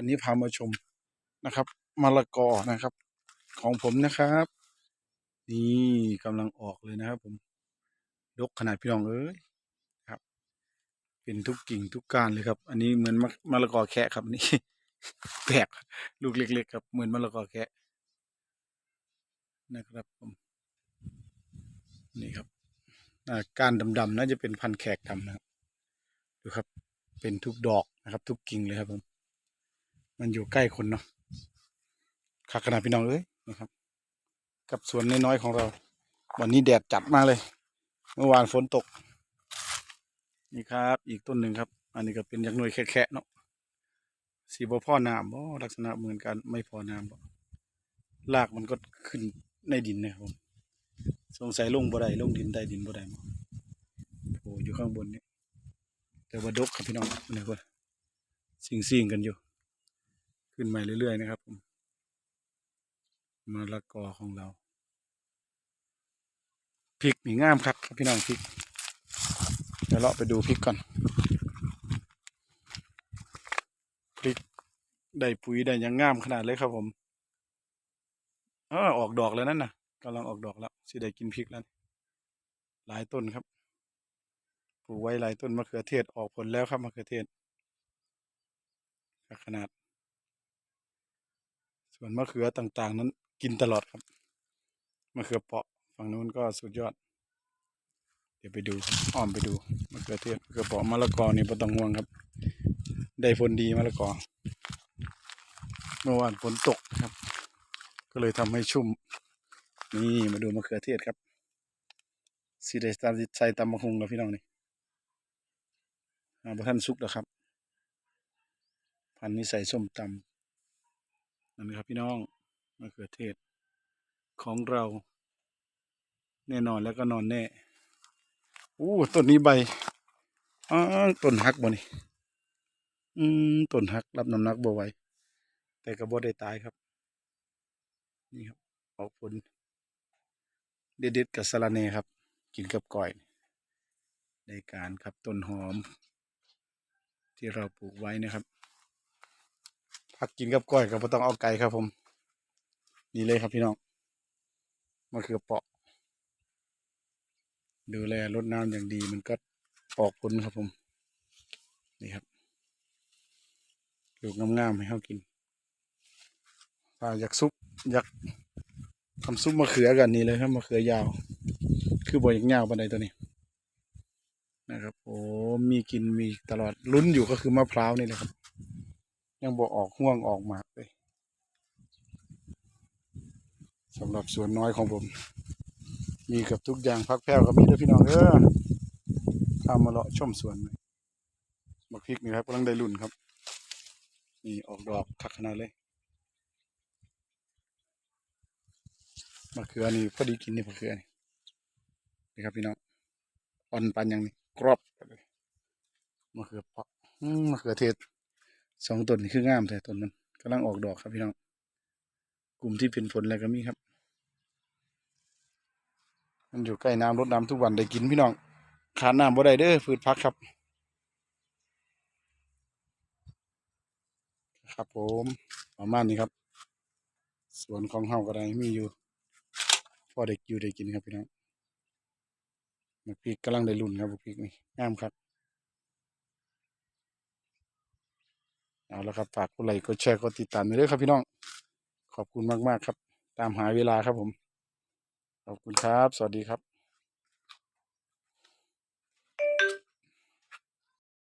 วันนี้พามาชมนะครับมะละกอนะครับ ของผมนะครับ นี่กำลังออกเลยนะครับผมดกขนาดพี่น้องเอ้ยครับ เป็นทุกกิ่งทุกกานเลยครับ อันนี้เหมือนมะมะละกอแคะครับนี่แปลกลูกเล็กๆครับ เหมือนมะละกอแคะนะครับผมนี่ครับกานดำๆน่าจะเป็นพันแขกดำนะครับ ดูครับ เป็นทุกดอกนะครับ ทุกกิ่งเลยครับผม มันอยู่ใกล้คนเนาะขาขนาดพี่น้องเอ้ยนะครับ กับสวนน้อยๆของเรา วันนี้แดดจัดมากเลย เมื่อวานฝนตก นี่ครับ อีกต้นหนึ่งครับ อันนี้ก็เป็นยักษ์หน่วยแค่ๆเนาะสีบ่พ่อน้ำบ่ลักษณะเหมือนกันไม่พอน้ำบ่รากมันก็ขึ้นในดินนะครับผมสงสัยลงบ่ได้ลงดินได้ดินบ่ได้บ่โอ้อยู่ข้างบนนี่แต่ว่าดกครับพี่น้องนี่ก็สิงสิงกันอยู่ ขึ้นมาเรื่อยๆนะครับผมมะละกอของเราพริกนี่งามครับพี่น้องพริกเดี๋ยวเราไปดูพริกก่อนพริกได้ปุ๋ยได้ยังงามขนาดเลยครับผมเออออกดอกแล้วนั่นน่ะกำลังออกดอกแล้วสิได้กินพริกแล้วหลายต้นครับปลูกไว้หลายต้นมะเขือเทศออกผลแล้วครับมะเขือเทศขนาด ส่วนมะเขือต่างๆ นั้นกินตลอดครับมะเขือเปาะฝั่งนู้นก็สุดยอด เดี๋ยวไปดูอ้อมไปดูมะเขือเทศมะเขือเปาะมะละกอนี่ไม่ต้องห่วงครับ ได้ผลดีมะละกอ เมื่อวานฝนตกครับ ก็เลยทำให้ชุ่ม นี่มาดูมะเขือเทศครับสีได้ตาใส่ตำมะฮุงกับพี่น้องนี่อาบ่ท่านสุกแล้วครับ พันธุ์นี้ใส่ส้มตำ นั่นครับพี่น้องมะเขือเทศของเรา แน่นอนแล้วก็นอนแน่อู้ต้นนี้ใบอ๋อต้นหักบ่นี่อืมต้นหักรับน้ำหนักบ่ไหวแต่ก็บ่ได้ตายครับ นี่ครับออกผลเด็ดๆกับสะระแหน่ครับ กินกับก้อยในการครับต้นหอม ที่เราปลูกไว้นะครับ ผักกินกับก้อยก็บ่ต้องเอาไก่ครับผม นี่เลยครับพี่น้องมะเขือเปราะ ดูแลรดน้ำอย่างดีมันก็ปอกผลครับผม นี่ครับลูกงามๆให้เขากินถ้าอยากซุปอยากทำซุปมะเขือกันนี่เลยครับมะเขือยาว คือบ่อยากยาวปานใดตัวนี้นะครับโอ้มีกินมีตลอดลุ้นอยู่ก็คือมะพร้าวนี่แหละครับ ยังบอกออกห่วงออกหมากเลยสำหรับสวนน้อยของผม มีกับทุกอย่างพักแพ้วก็มีด้วยพี่น้องเออข้ามาเลาะชมสวนเลยบักพริกนี่ครับกำลังได้รุ่นครับ นี่ออกดอกคักขนาดเลยมะเขือนี่พอดีกินนี่มะเขือนี่นี่ครับพี่น้องอ่อนปันยังนี่กรอบเลยมะเขือเปาะอืมมะเขือเทศ สองต้นนี่คืองามแต่ต้นมันกำลังออกดอกครับพี่น้อง กลุ่มที่เป็นผลอะไรก็มีครับ มันอยู่ใกล้น้ำรดน้ำทุกวันได้กินพี่น้องขาดน้ำบ่ได้เด้อพืชพักครับ ครับผมประมาณนี้ครับ สวนของเฮาก็ได้มีอยู่พอได้อยู่ได้กินครับพี่น้องบักพริกกำลังได้รุ่นครับบักพริกนี่งามครับ เอาละครับฝากกดไลค์กดแชร์กดติดตามไปด้วยครับพี่น้อง ขอบคุณมากๆครับ ตามหาเวลาครับผม ขอบคุณครับ สวัสดีครับ